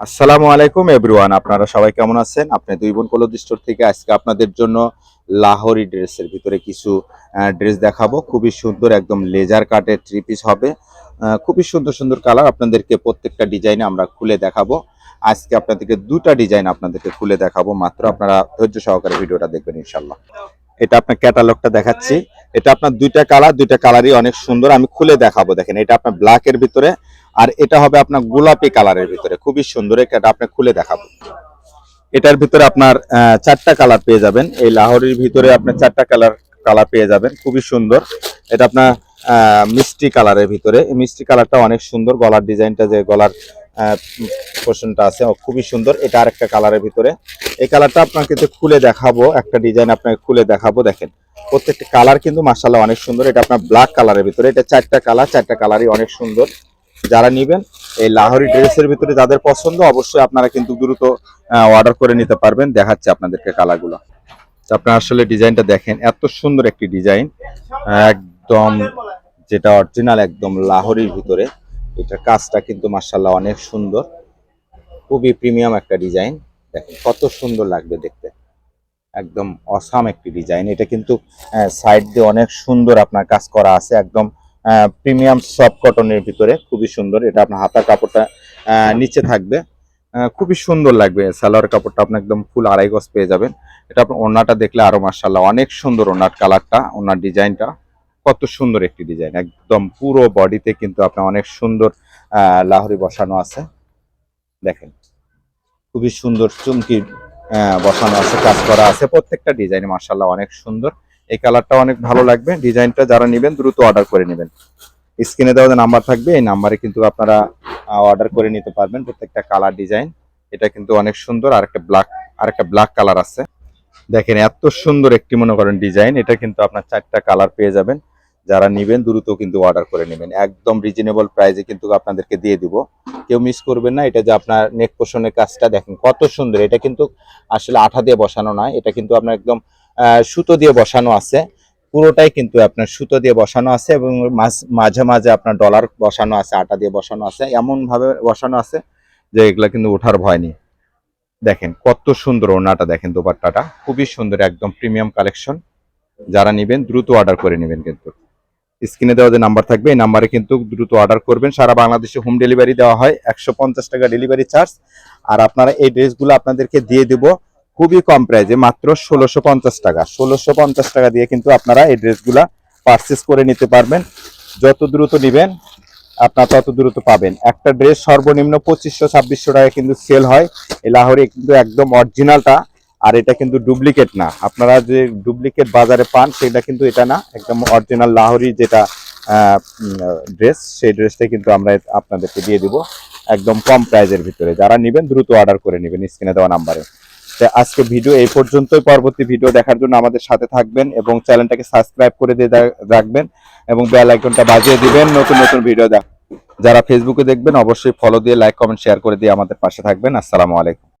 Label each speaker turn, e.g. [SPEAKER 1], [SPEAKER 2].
[SPEAKER 1] আসসালামু আলাইকুম, এভরিওয়ান। আপনারা সবাই কেমন আছেন? আপনি দুই বোন কলদ স্টোর থেকে আজকে আপনাদের জন্য লাহোরি ড্রেসের ভিতরে কিছু ড্রেস দেখাবো। খুবই সুন্দর, একদম লেজার কাটের থ্রি পিস হবে। খুবই সুন্দর সুন্দর কালার আপনাদেরকে প্রত্যেকটা ডিজাইনে আমরা খুলে দেখাবো। আজকে আপনাদেরকে দুটা ডিজাইন আপনাদেরকে খুলে দেখাবো। মাত্র আপনারা ধৈর্য সহকারে ভিডিওটা দেখবেন ইনশাল্লাহ এটা আপনার ক্যাটালগটা দেখাচ্ছি। এটা আপনার দুইটা কালার, দুইটা কালারই অনেক সুন্দর। আমি খুলে দেখাবো, দেখেন। এটা আপনার ব্ল্যাকের ভিতরে আর এটা হবে আপনার গোলাপি কালারের ভিতরে। খুবই সুন্দর, এটা আপনি খুলে দেখাবো। এটার ভিতরে আপনার চারটা কালার পেয়ে যাবেন। এই লাহোরের ভিতরে আপনার চারটা কালার কালার পেয়ে যাবেন। খুবই সুন্দর। এটা আপনার মিষ্টি কালারের ভিতরে। মিষ্টি কালারটা অনেক সুন্দর। গলার ডিজাইনটা যে গলার পোর্শনটা আছে খুবই সুন্দর। এটা আরেকটা কালারের ভিতরে। এই কালারটা আপনাকে তো খুলে দেখাবো। একটা ডিজাইন আপনাকে খুলে দেখাবো, দেখেন। প্রত্যেকটা কালার কিন্তু মার্শাল্লাহ অনেক সুন্দর। এটা আপনার ব্ল্যাক কালারের ভিতরে। এটা চারটা কালার, চারটা কালারই অনেক সুন্দর। যারা নিবেন, এই লাহোরি ড্রেসের ভিতরে যাদের পছন্দ, অবশ্যই আপনারা কিন্তু দ্রুত অর্ডার করে নিতে পারবেন। দেখাচ্ছে আপনাদেরকে কালারগুলো। তো আপনারা আসলে ডিজাইনটা দেখেন, এত সুন্দর একটি ডিজাইন। একদম যেটা অরিজিনাল একদম লাহোরির ভিতরে। এটার কাজটা কিন্তু মার্শাল্লাহ অনেক সুন্দর। খুবই প্রিমিয়াম একটা ডিজাইন। দেখেন কত সুন্দর লাগবে দেখতে। একদম অসাম একটি ডিজাইন। এটা কিন্তু সাইড দিয়ে অনেক সুন্দর আপনার কাজ করা আছে। একদম প্রিমিয়াম সফট কটনের ভিতরে খুবই সুন্দর। এটা আপনার হাতার কাপড়টা নিচে থাকবে। খুবই সুন্দর লাগবে সালোয়ার কাপড়টা, আপনি একদম ফুল আড়াই গজ পেয়ে যাবেন। এটা আপনার ওড়নাটা দেখলে আরও মার্শাল্লাহ অনেক সুন্দর ওনার কালারটা ওনার ডিজাইনটা। কত সুন্দর একটি ডিজাইন, একদম পুরো বডিতে কিন্তু আপনার অনেক সুন্দর লাহরি বসানো আছে। দেখেন, খুবই সুন্দর চুমকি বসানো আছে, কাজ করা আছে। প্রত্যেকটা ডিজাইন মার্শাল্লাহ অনেক সুন্দর। এই কালারটা অনেক ভালো লাগবে। ডিজাইনটা যারা নেবেন, দ্রুত অর্ডার করে নেবেন। স্ক্রিনে দেওয়া যে নাম্বার থাকবে, এই নাম্বারে কিন্তু আপনারা অর্ডার করে নিতে পারবেন প্রত্যেকটা কালার ডিজাইন এটা কিন্তু অনেক সুন্দর, আর একটা ব্ল্যাক আর একটা ব্ল্যাক কালার আছে। দেখেন, এত সুন্দর একটি মনে করেন ডিজাইন এটা কিন্তু আপনার চারটা কালার পেয়ে যাবেন। যারা নিবেন, দ্রুত কিন্তু অর্ডার করে নেবেন। একদম রিজনেবল প্রাইসে কিন্তু আপনাদেরকে দিয়ে দিব। কেউ মিস করবেন না, এটা যে আপনার নেক পোষণের কাজটা, দেখেন কত সুন্দর। এটা কিন্তু আসলে আঠা দিয়ে বসানো নয়, এটা কিন্তু আপনার একদম সুতো দিয়ে বসানো আছে। পুরোটাই কিন্তু আপনার সুতো দিয়ে বসানো আছে এবং মাঝ- মাঝে আপনার ডলার বসানো আছে, আটা দিয়ে বসানো আছে। এমন ভাবে বসানো আছে যে এগুলা কিন্তু ওঠার ভয় নেই। দেখেন কত সুন্দর ওনাটা দেখেন দোপাট্টাটা। খুবই সুন্দর, একদম প্রিমিয়াম কালেকশন যারা নেবেন দ্রুত অর্ডার করে নেবেন কিন্তু। স্ক্রিনে দেওয়া যে নাম্বার থাকবে, এই নাম্বারে কিন্তু দ্রুত অর্ডার করবেন। সারা বাংলাদেশে হোম ডেলিভারি দেওয়া হয়। একশো পঞ্চাশ টাকা ডেলিভারি চার্জ আর আপনারা এই ড্রেসগুলো আপনাদেরকে দিয়ে দিব। খুবই কম প্রাইজে মাত্র ষোলোশো পঞ্চাশ টাকা। ষোলোশো পঞ্চাশ টাকা দিয়ে কিন্তু আপনারা এই ড্রেসগুলা পারচেস করে নিতে পারবেন। যত দ্রুত নেবেন, আপনার তত দ্রুত পাবেন। একটা ড্রেস সর্বনিম্ন পঁচিশশো, ছাব্বিশশো টাকা কিন্তু সেল হয়। এই লাহোরে কিন্তু একদম অরিজিনালটা আর এটা কিন্তু ডুপ্লিকেট না। আপনারা যে ডুপ্লিকেট বাজারে পান, সেটা কিন্তু এটা না। একদম অরিজিনাল লাহোরি যেটা ড্রেস সেই ড্রেসটা কিন্তু আমরা আপনাদেরকে দিয়ে দিব। একদম কম প্রাইজের ভিতরে। যারা নেবেন, দ্রুত অর্ডার করে নেবেন স্ক্রিনে দেওয়া নাম্বারে আজকে ভিডিও এই পর্যন্তই। পরবর্তী ভিডিও দেখার জন্য আমাদের সাথে থাকবেন এবং চ্যানেলটাকে সাবস্ক্রাইব করে দিয়ে রাখবেন এবং বেল আইকনটা বাজিয়ে দিবেন নতুন নতুন ভিডিও দেখ যারা ফেসবুকে দেখবেন, অবশ্যই ফলো দিয়ে লাইক কমেন্ট শেয়ার করে দিয়ে আমাদের পাশে থাকবেন। আসসালামু আলাইকুম।